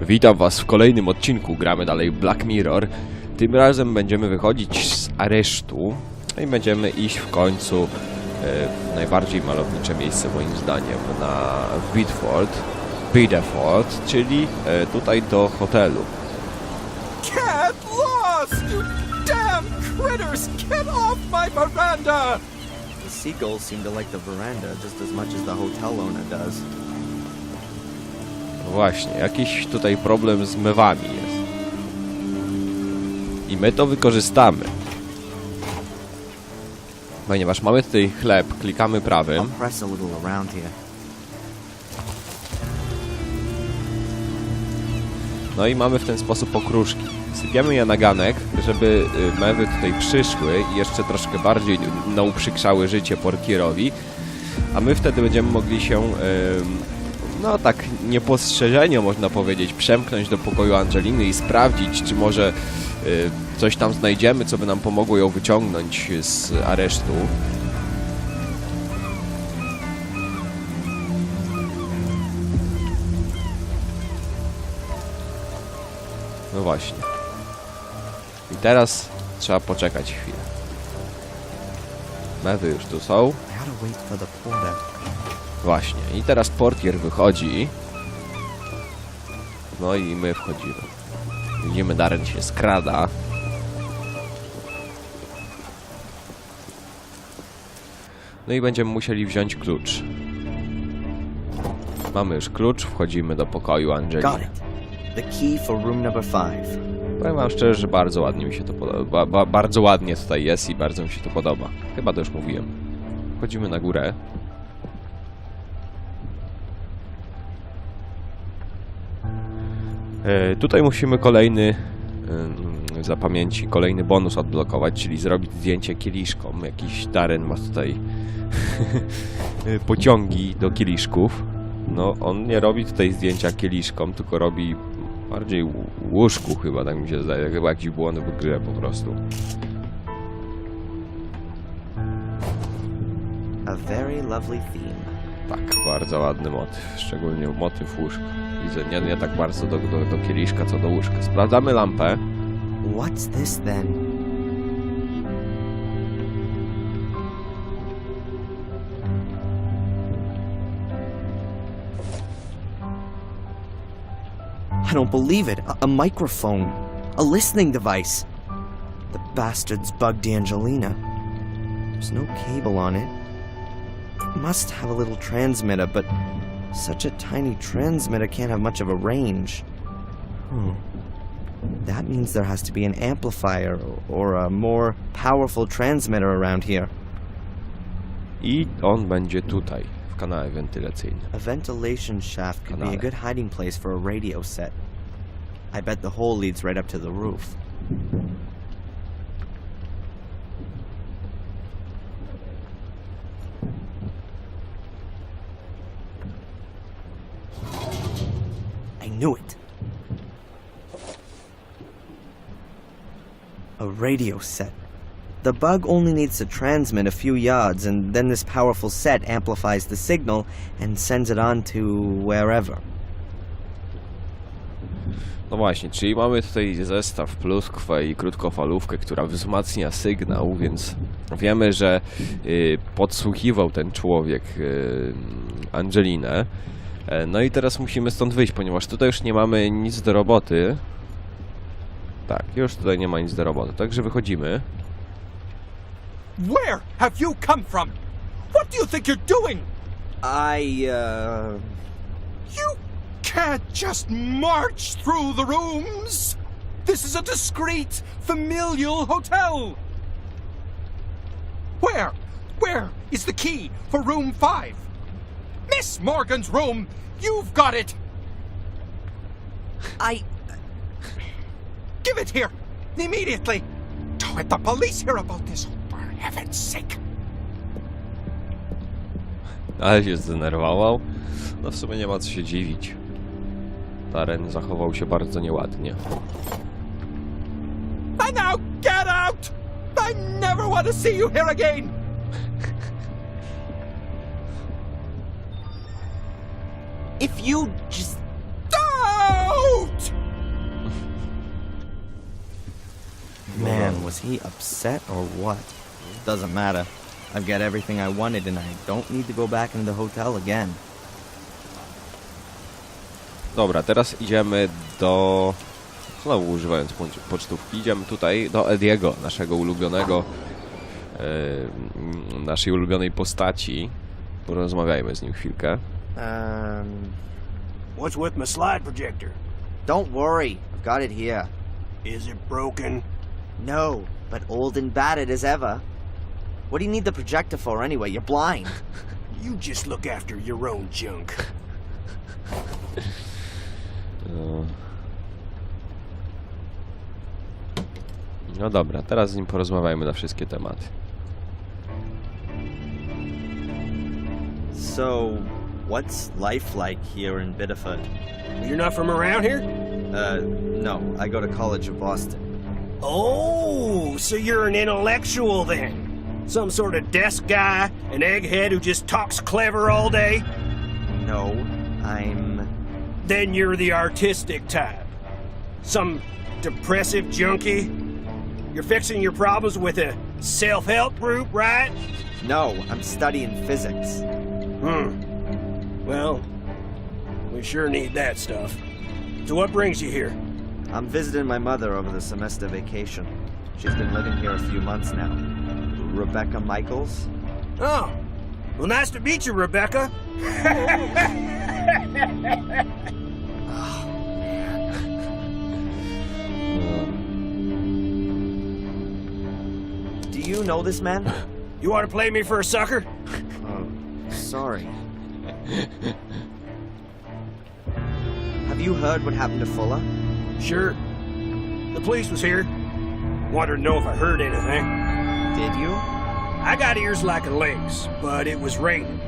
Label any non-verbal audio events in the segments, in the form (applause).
Witam was w kolejnym odcinku, gramy dalej Black Mirror. Tym razem będziemy wychodzić z aresztu i będziemy iść w końcu e, w najbardziej malownicze miejsce moim zdaniem na Bidford, Bideford, czyli e, tutaj do hotelu. Get lost! You damn critters! Get off my veranda! The seagulls seem to like the veranda just as much as the hotel owner does. No właśnie, jakiś tutaj problem z mewami jest. I my to wykorzystamy. Ponieważ mamy tutaj chleb, klikamy prawym. No i mamy w ten sposób okruszki. Sypiemy je na ganek, żeby y, mewy tutaj przyszły i jeszcze troszkę bardziej nauprzykrzały życie portierowi, a my wtedy będziemy mogli się, ym, no tak niepostrzeżenio można powiedzieć, przemknąć do pokoju Angeliny i sprawdzić, czy może y, coś tam znajdziemy, co by nam pomogło ją wyciągnąć z aresztu. No właśnie. I teraz trzeba poczekać chwilę. Mewy już tu są. Właśnie. I teraz portier wychodzi. No i my wchodzimy. Widzimy, Darren się skrada. No i będziemy musieli wziąć klucz. Mamy już klucz, wchodzimy do pokoju Angeliny. The key for room number five. Powiem wam szczerze, że bardzo ładnie mi się to podoba. Ba, ba, bardzo ładnie tutaj jest i bardzo mi się to podoba. Chyba to już mówiłem. Wchodzimy na górę. Tutaj musimy kolejny za pamięci, kolejny bonus odblokować, czyli zrobić zdjęcie kieliszkom. Jakiś Darren ma tutaj (laughs) pociągi do kieliszków. No, on nie robi tutaj zdjęcia kieliszkom, tylko robi bardziej łóżku chyba, tak mi się zdaje. Chyba jakiś błąd w grze po prostu. A very lovely theme. Tak, bardzo ładny motyw, szczególnie motyw łóżka. Widzę, nie, nie tak bardzo do, do, do kieliszka, co do łóżka. Sprawdzamy lampę. What's this then? I don't believe it. A, a microphone. A listening device. The bastards bugged Angelina. There's no cable on it. It must have a little transmitter, but such a tiny transmitter can't have much of a range. Hmm. That means there has to be an amplifier or a more powerful transmitter around here. I on będzie tutaj, w kanale wentylacyjnym. A ventilation shaft could be a good hiding place for a radio set. I bet the hole leads right up to the roof. Knew it. A radio set. The bug only needs to transmit a few yards, and then this powerful set amplifies the signal and sends it on to wherever. No właśnie, czyli mamy tutaj zestaw pluskwę i krótkofalówkę, która wzmacnia sygnał, więc wiemy, że y, podsłuchiwał ten człowiek y, Angelinę. E, No i teraz musimy stąd wyjść, ponieważ tutaj już nie mamy nic do roboty. Tak, już tutaj nie ma nic do roboty, także wychodzimy. Where have you come from? What do you think you're doing? I, uh. You can't just march through the rooms! This is a discreet, familial hotel! Where? Where is the key for room five? Miss Morgan's room! You've got it! I. Give it here! Immediately! Don't let the police hear about this, for heaven's sake! Ale się zdenerwował. No w sumie nie ma co się dziwić. Taren zachował się bardzo nieładnie. And now get out! I never want to see you here again! if you just don't! Man, was he upset or what? Doesn't matter. I've got everything I wanted and I don't need to go back into the hotel again. Dobra, teraz idziemy do... Znowu używając poc- pocztówki, idziemy tutaj do Ediego, naszego ulubionego... Yy, naszej ulubionej postaci. Porozmawiajmy z nim chwilkę. Um, What's with my slide projector? don't worry. I've got it here. Is it broken? No, but old and battered as ever. What do you need the projector for anyway? You're blind. (laughs) You just look after your own junk. No dobra, teraz z nim porozmawiajmy na wszystkie tematy. So, what's life like here in Biddeford? You're not from around here? Uh, no, I go to college in Boston. Oh, so you're an intellectual then? Some sort of desk guy, an egghead who just talks clever all day? No, I'm. Then you're the artistic type. Some depressive junkie? You're fixing your problems with a self help group, right? No, I'm studying physics. Hmm. Well, we sure need that stuff. So what brings you here? I'm visiting my mother over the semester vacation. She's been living here a few months now. Rebecca Michaels? Oh, well, nice to meet you, Rebecca. (laughs) Do you know this man? You want to play me for a sucker? Oh, sorry. Have you heard what happened to Fuller? Sure. The police was here. Wanted to know if I heard anything. Did you? I got ears like a lynx, but it was raining.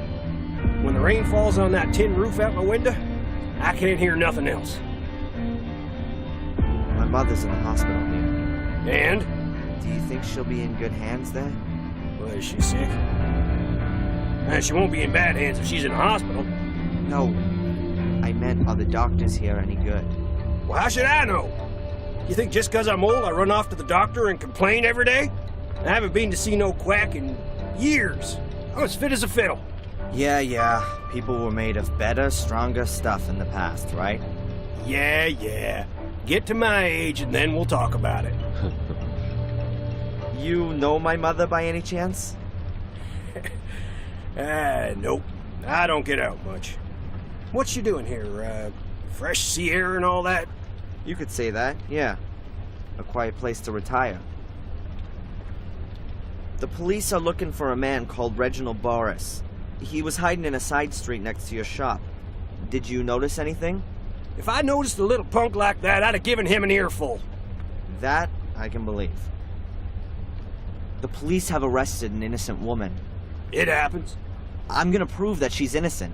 When the rain falls on that tin roof out my window, I can't hear nothing else. My mother's in the hospital here. And? Do you think she'll be in good hands there? Well, is she sick? And she won't be in bad hands if she's in the hospital. No. I meant, are the doctors here any good? Well, how should I know? You think just 'cause I'm old, I run off to the doctor and complain every day? I haven't been to see no quack in years. I'm as fit as a fiddle. Yeah, yeah. People were made of better, stronger stuff in the past, right? Yeah, yeah. Get to my age and then we'll talk about it. (laughs) You know my mother by any chance? (laughs) Ah, nope. I don't get out much. What's you doing here? Uh, fresh sea air and all that? You could say that, yeah. A quiet place to retire. The police are looking for a man called Reginald Boris. He was hiding in a side street next to your shop. Did you notice anything? If I noticed a little punk like that, I'd have given him an earful. That I can believe. The police have arrested an innocent woman. It happens. I'm gonna prove that she's innocent.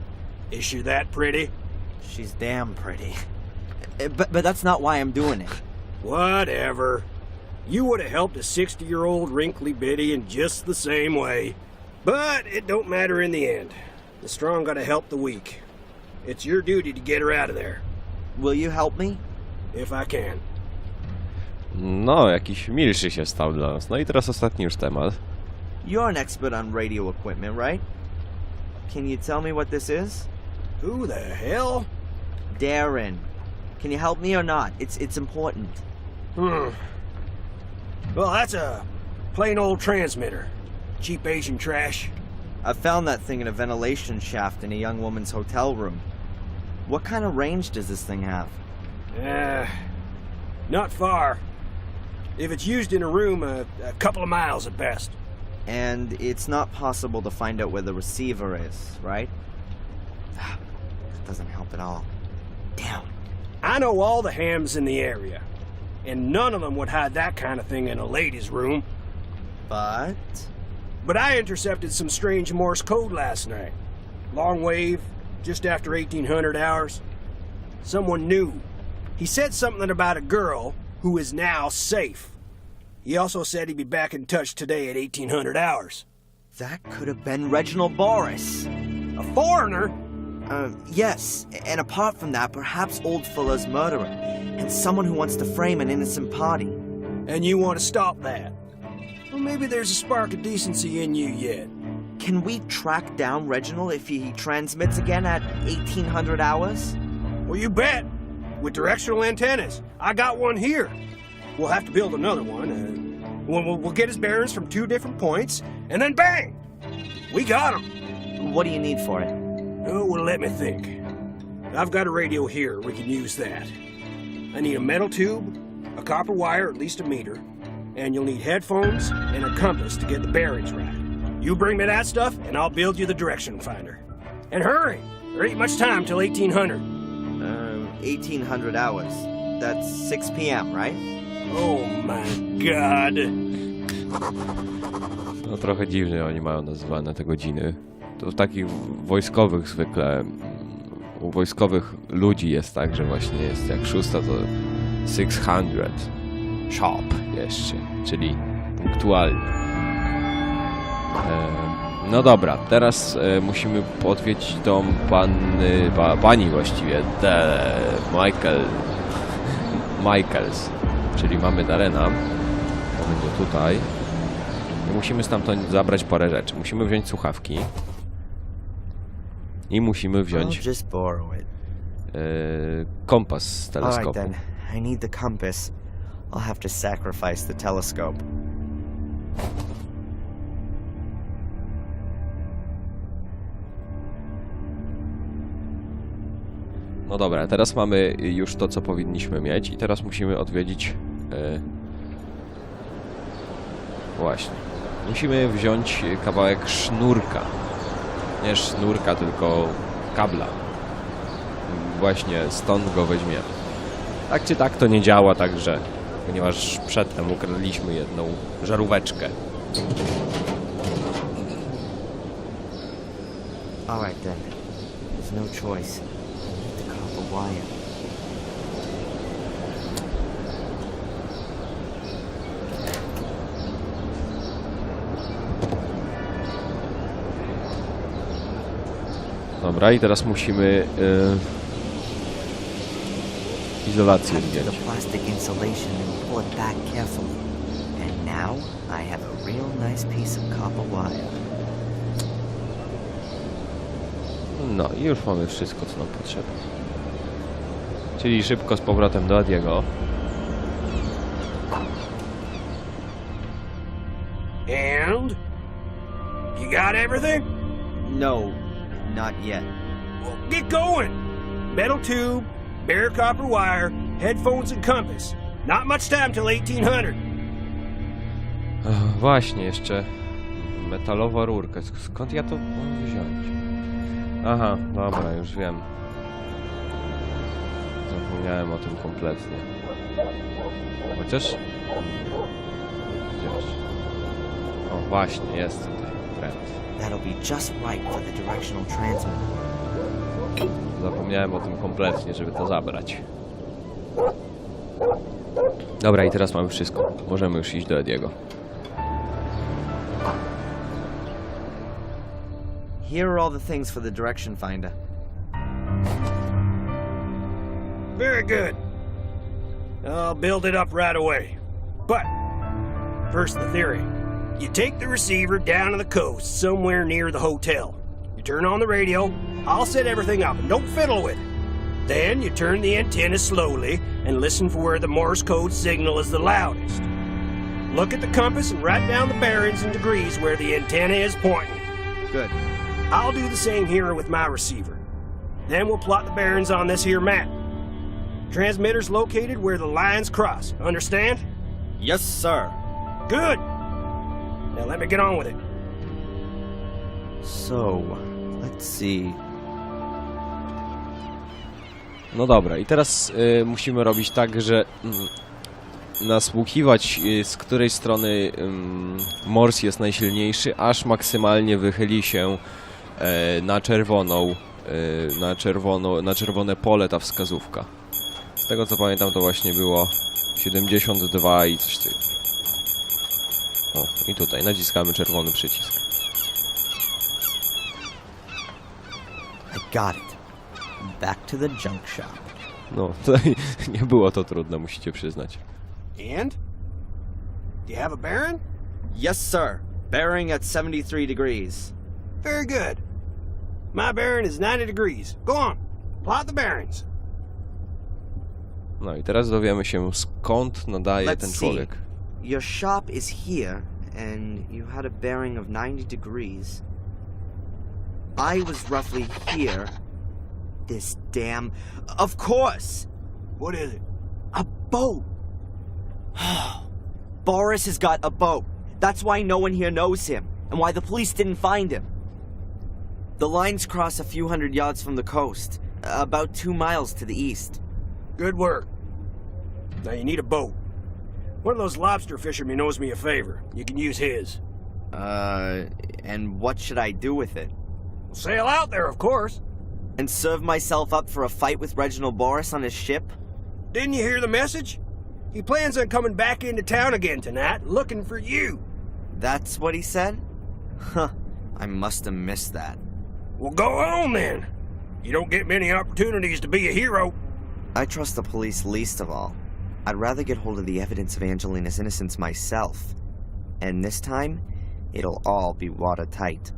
Is she that pretty? She's damn pretty. Uh, But, but that's not why I'm doing it. Whatever. You would have helped a 60 year old wrinkly biddy in just the same way. But it don't matter in the end. The strong gotta help the weak. It's your duty to get her out of there, Will you help me? if I can. No, jakiś milszy się stał dla nas. No i teraz ostatni już temat. You're an expert on radio equipment, right? Can you tell me what this is? Who the hell? Darren. Can you help me or not? It's it's important. Hmm. Well, that's a plain old transmitter. Cheap Asian trash. I found that thing in a ventilation shaft in a young woman's hotel room. What kind of range does this thing have? Uh, not far. If it's used in a room, a, a couple of miles at best. And it's not possible to find out where the receiver is, right? (sighs) That doesn't help at all. Damn. I know all the hams in the area, and none of them would hide that kind of thing in a ladies' room. But But I intercepted some strange Morse code last night. Long wave, just after 1800 hours. Someone knew. He said something about a girl who is now safe. He also said he'd be back in touch today at 1800 hours. that could have been Reginald Boris. A foreigner? Uh, yes, and apart from that, perhaps Old Fuller's murderer, and someone who wants to frame an innocent party. and you want to stop that. Well, maybe there's a spark of decency in you yet. Can we track down Reginald if he transmits again at 1800 hours? Well, you bet. With directional antennas. I got one here. We'll have to build another one. And we'll, we'll, we'll get his bearings from two different points, and then bang! We got him. What do you need for it? Oh, well, let me think. I've got a radio here. We can use that. I need a metal tube, a copper wire, at least a meter, and you'll need headphones and a compass to get the bearings right. You bring me that stuff, and I'll build you the direction finder. And hurry! There ain't much time till 1800. Um, 1800 hours. That's 6 p.m., right? Oh my god. No trochę dziwnie oni mają nazywane te godziny. To w takich wojskowych zwykle, mm, u wojskowych ludzi jest tak, że właśnie jest jak szósta to 600 sharp jeszcze, czyli punktualnie. E, No dobra, teraz e, musimy odwiedzić dom panny, pa, pani właściwie, de Michael, Michaels, czyli mamy Darena, to będzie tutaj. I musimy stamtąd zabrać parę rzeczy. Musimy wziąć słuchawki. I musimy I'll wziąć just borrow it. e, kompas z teleskopu. then. I need the compass. I'll have to sacrifice the telescope. No dobra, teraz mamy już to, co powinniśmy mieć i teraz musimy odwiedzić... E... Właśnie. Musimy wziąć kawałek sznurka. Nie sznurka, tylko kabla. Właśnie stąd go weźmiemy. Tak czy tak to nie działa, także... Ponieważ przedtem ukradliśmy jedną żaróweczkę. Alright then. There's no choice. I need the copper wire. Dobra, i teraz musimy... E... Izolację zdjąć. No i już mamy wszystko, co nam potrzeba. Czyli szybko z powrotem do Adiego. And? You got everything? No, not yet. Well, get going. Metal tube, bare copper wire, headphones and compass. Not much time till 1800. Ech, właśnie, jeszcze metalowa rurka. Sk- Skąd ja to mam wziąć? Aha, dobra, już wiem. Zapomniałem o tym kompletnie. Chociaż... Gdzieś. O, właśnie, jest tutaj. Trend. That'll be just right for the directional transmitter. Zapomniałem o tym kompletnie, żeby to zabrać. Dobra, i teraz mamy wszystko. Możemy już iść do Ediego. Here are all the things for the direction finder. Very good. I'll build it up right away. But, first the theory. You take the receiver down to the coast, somewhere near the hotel. You turn on the radio, I'll set everything up, and don't fiddle with it. Then you turn the antenna slowly and listen for where the Morse code signal is the loudest. Look at the compass and write down the bearings and degrees where the antenna is pointing. Good. I'll do the same here with my receiver. Then we'll plot the bearings on this here map. Transmitter's located where the lines cross. Understand? Yes, sir. Good. Let me get on with it. So, let's see. No dobra, i teraz y, musimy robić tak, że mm, nasłuchiwać y, z której strony ym, Morse jest najsilniejszy, aż maksymalnie wychyli się e, na czerwoną, e, na, czerwono, na czerwone pole ta wskazówka. Z tego co pamiętam to właśnie było 72 i coś. O, i tutaj naciskamy czerwony przycisk. I got it. Back to the junk shop. No, (laughs) tutaj nie było to trudne, musicie przyznać. And? Do you have a bearing? Yes, sir. Bearing at 73 degrees. Very good. My bearing is 90 degrees. Go on, plot the bearings. No i teraz dowiemy się skąd nadaje Let's ten see. człowiek. Your shop is here, and you had a bearing of 90 degrees. I was roughly here. This damn. Of course! What is it? A boat! (sighs) Boris has got a boat. That's why no one here knows him, and why the police didn't find him. The lines cross a few hundred yards from the coast, about two miles to the east. Good work. Now you need a boat. One of those lobster fishermen owes me a favor. You can use his. Uh, and what should I do with it? Sail out there, of course. And serve myself up for a fight with Reginald Boris on his ship? Didn't you hear the message? He plans on coming back into town again tonight, looking for you. That's what he said? Huh, I must have missed that. Well, go on then. You don't get many opportunities to be a hero. I trust the police least of all. I'd rather get hold of the evidence of Angelina's innocence myself. And this time, it'll all be watertight.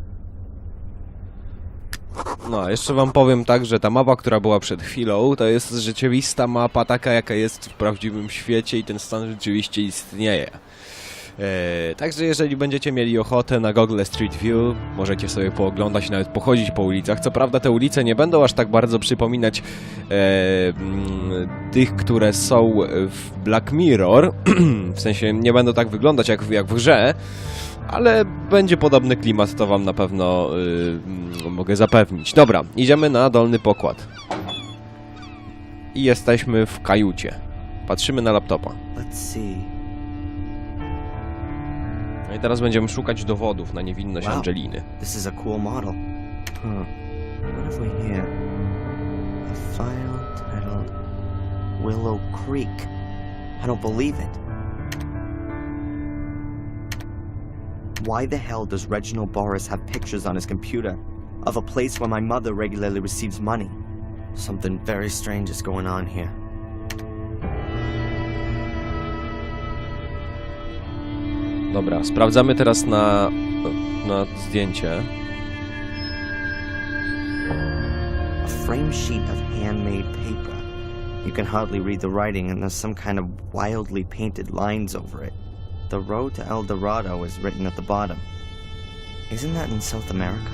No, jeszcze wam powiem tak, że ta mapa, która była przed chwilą, to jest rzeczywista mapa taka, jaka jest w prawdziwym świecie i ten stan rzeczywiście istnieje. Eee, także jeżeli będziecie mieli ochotę na Google Street View, możecie sobie pooglądać, nawet pochodzić po ulicach. Co prawda te ulice nie będą aż tak bardzo przypominać e, mm, tych, które są w Black Mirror, (clears throat) w sensie nie będą tak wyglądać jak, jak w grze, ale będzie podobny klimat, to wam na pewno y, mogę zapewnić. Dobra, idziemy na dolny pokład. I jesteśmy w kajucie. Patrzymy na laptopa. Let's see. No i teraz będziemy szukać dowodów na niewinność Wow. Angeliny. This is a cool model. Huh. What have we here? A file titled Willow Creek. I don't believe it. Why the hell does Reginald Boris have pictures on his computer of a place where my mother regularly receives money? Something very strange is going on here. Dobra, sprawdzamy teraz na, na zdjęcie. A frame sheet of handmade paper. You can hardly read the writing, and there's some kind of wildly painted lines over it. The road to El Dorado is written at the bottom. Isn't that in South America?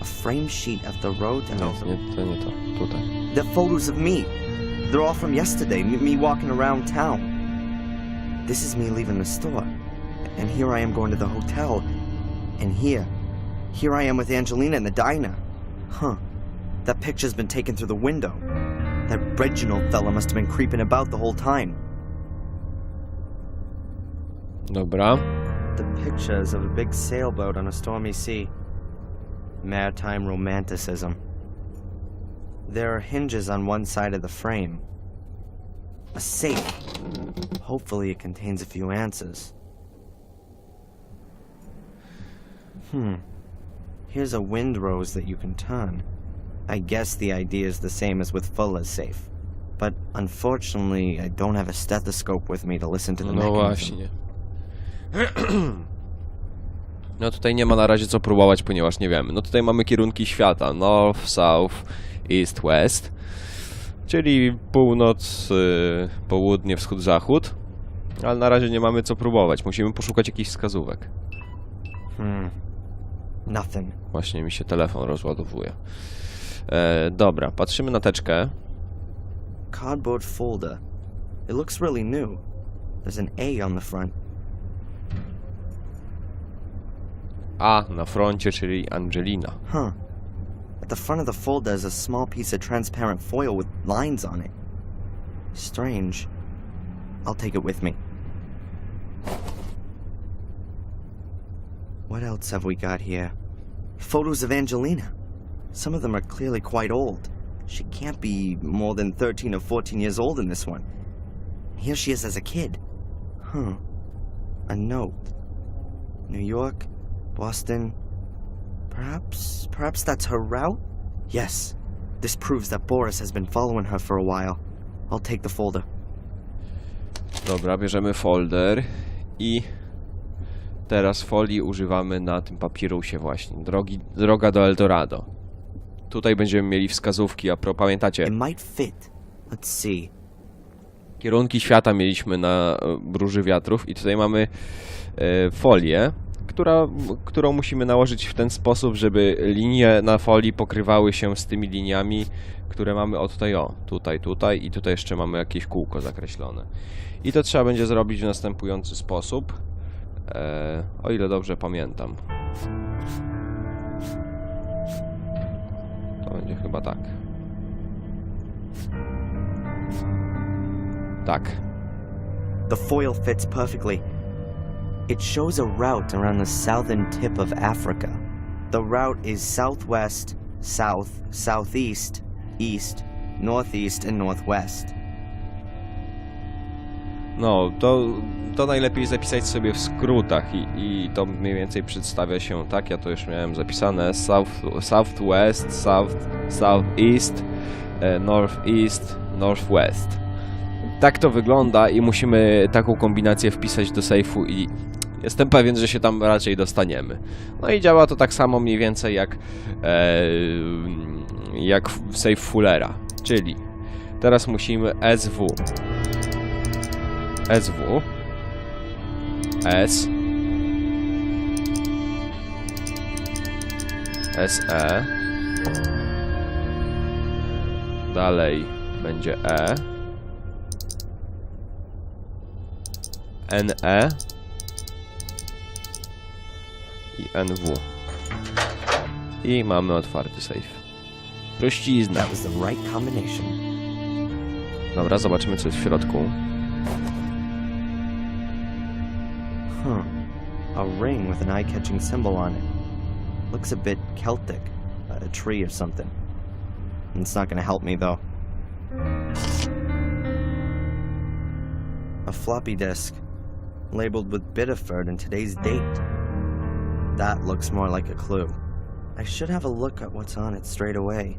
A frame sheet of the road to El Nie, nie, to nie to. Tutaj. They're photos of me. They're all from yesterday, me walking around town. This is me leaving the store. And here I am going to the hotel. And here, here I am with Angelina in the diner. Huh. That picture's been taken through the window. That Reginald fella must have been creeping about the whole time. Dobra. The pictures of a big sailboat on a stormy sea. Maritime romanticism. There are hinges on one side of the frame. A safe. Hopefully, it contains a few answers. Hmm. Here's a windrose that you can turn. I guess the idea is the same as with Fuller's safe. But unfortunately, I don't have a stethoscope with me to listen to the No mechanism. właśnie. (clears throat) No tutaj nie ma na razie co próbować, ponieważ nie wiemy. No tutaj mamy kierunki świata. North, South, East, West. Czyli północ, y, południe, wschód, zachód. Ale na razie nie mamy co próbować. Musimy poszukać jakichś wskazówek. Hmm. Nothing. Właśnie mi się telefon rozładowuje. E, dobra, patrzymy na teczkę. Cardboard folder. It looks really new. There's an A on the front. A na froncie, czyli Angelina. Huh. At the front of the folder is a small piece of transparent foil with lines on it. Strange. I'll take it with me. What else have we got here? Photos of Angelina. Some of them are clearly quite old. She can't be more than 13 or 14 years old in this one. Here she is as a kid. Huh. A note. New York, Boston. Perhaps, perhaps that's her route? Yes. This proves that Boris has been following her for a while. I'll take the folder. Dobra, bierzemy folder i teraz folii używamy na tym papirusie właśnie. Drogi, droga do Eldorado. Tutaj będziemy mieli wskazówki, a pro, pamiętacie, It might fit. Let's see. kierunki świata mieliśmy na e, Róży Wiatrów i tutaj mamy e, folię, która, którą musimy nałożyć w ten sposób, żeby linie na folii pokrywały się z tymi liniami, które mamy o tutaj, o, tutaj, tutaj i tutaj jeszcze mamy jakieś kółko zakreślone. I to trzeba będzie zrobić w następujący sposób, e, o ile dobrze pamiętam. To będzie chyba tak. Tak. The foil fits perfectly. It shows a route around the southern tip of Africa. The route is southwest, south, southeast, east, northeast, and northwest. No, to, to najlepiej zapisać sobie w skrótach i, i to mniej więcej przedstawia się tak, ja to już miałem zapisane, south, southwest, south, southeast, e, northeast, northwest. Tak to wygląda i musimy taką kombinację wpisać do sejfu i jestem pewien, że się tam raczej dostaniemy. No i działa to tak samo mniej więcej jak, e, jak save Fullera, czyli teraz musimy SW SW S SE Dalej będzie E. NE i NW i mamy otwarty safe. Prościzna. That was the right combination. Dobra, zobaczymy co jest w środku. Huh. A ring with an eye catching symbol on it. Looks a bit Celtic. A tree or something. It's not gonna help me, though. A floppy disk. Labeled with Biddeford and today's date. That looks more like a clue. I should have a look at what's on it straight away.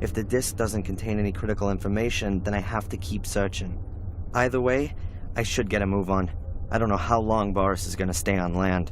If the disk doesn't contain any critical information, then I have to keep searching. Either way, I should get a move on. I don't know how long Boris is gonna stay on land.